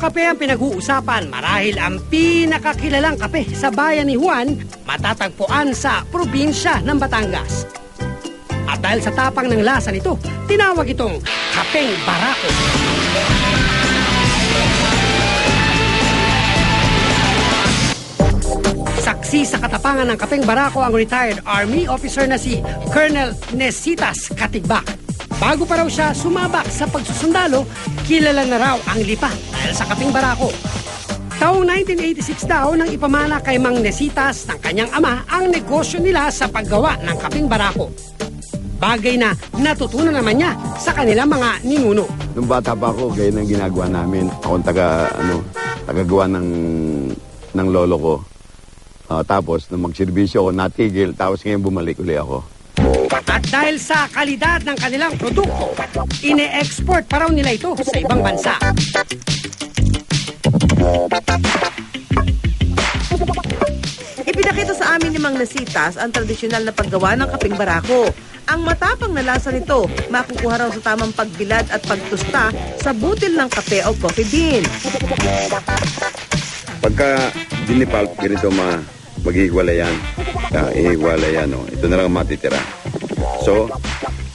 kape ang pinag-uusapan marahil ang pinakakilalang kape sa bayan ni Juan matatagpuan sa probinsya ng Batangas. At dahil sa tapang ng lasa nito, tinawag itong kapeng barako. Saksi sa katapangan ng kapeng barako ang retired Army officer na si Colonel Nesitas Katigbak. Bago pa raw siya sumabak sa pagsusundalo, kilala na raw ang lipa dahil sa kapeng barako. Taong 1986 daw nang ipamana kay Mang Nesitas ng kanyang ama ang negosyo nila sa paggawa ng kapeng barako. Bagay na natutunan naman niya sa kanilang mga ninuno. Nung bata pa ako, ganyan ang ginagawa namin. Ako ang taga, ano, tagagawa ng, ng lolo ko. Ah, tapos, nung magserbisyo ako, natigil. Tapos ngayon bumalik uli ako. At dahil sa kalidad ng kanilang produkto, ine-export pa raw nila ito sa ibang bansa. Ipinakita sa amin ni Mang Nasitas ang tradisyonal na paggawa ng kaping barako. Ang matapang na lasa nito, makukuha raw sa tamang pagbilad at pagtusta sa butil ng kape o coffee bean. Pagka dinipalp, ganito ma, maghihiwala yan. Uh, ihiwala yan, oh. Ito na lang ang matitira. So,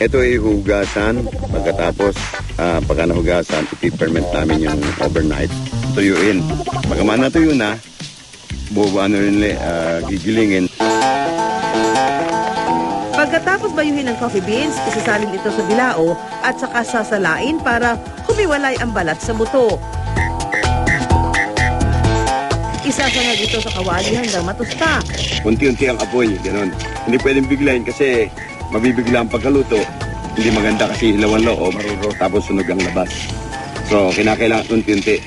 ito ihugasan. Pagkatapos, ah, pagka nahugasan, ipiperment namin yung overnight. Tuyuin. Pagka natuyo na, buo ano rin, uh, gigilingin. Pagkatapos bayuhin ng coffee beans, isasalin ito sa bilao at saka sasalain para humiwalay ang balat sa buto. Isasangag ito sa kawali hanggang matusta. Unti-unti ang apoy, ganun. Hindi pwedeng biglayin kasi mabibigla ang pagkaluto. Hindi maganda kasi hilawan lo o maruro tapos sunog ang labas. So, kinakailangan unti-unti.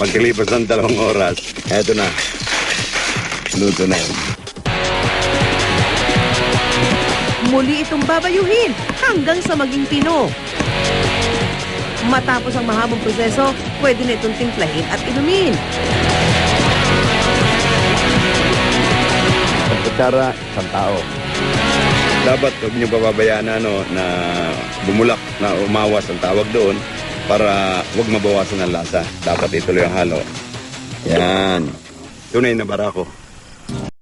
Pagkalipas ng dalawang oras, eto na. Luto na yun. Muli itong babayuhin hanggang sa maging pino. Matapos ang mahabang proseso, pwede na itong timplahin at inumin. Sa kutsara, isang tao. Dapat huwag niyo pababayaan na, ano, na bumulak na umawas ang tawag doon para huwag mabawasan ang lasa. Dapat ituloy ang halo. Yan. Tunay na barako.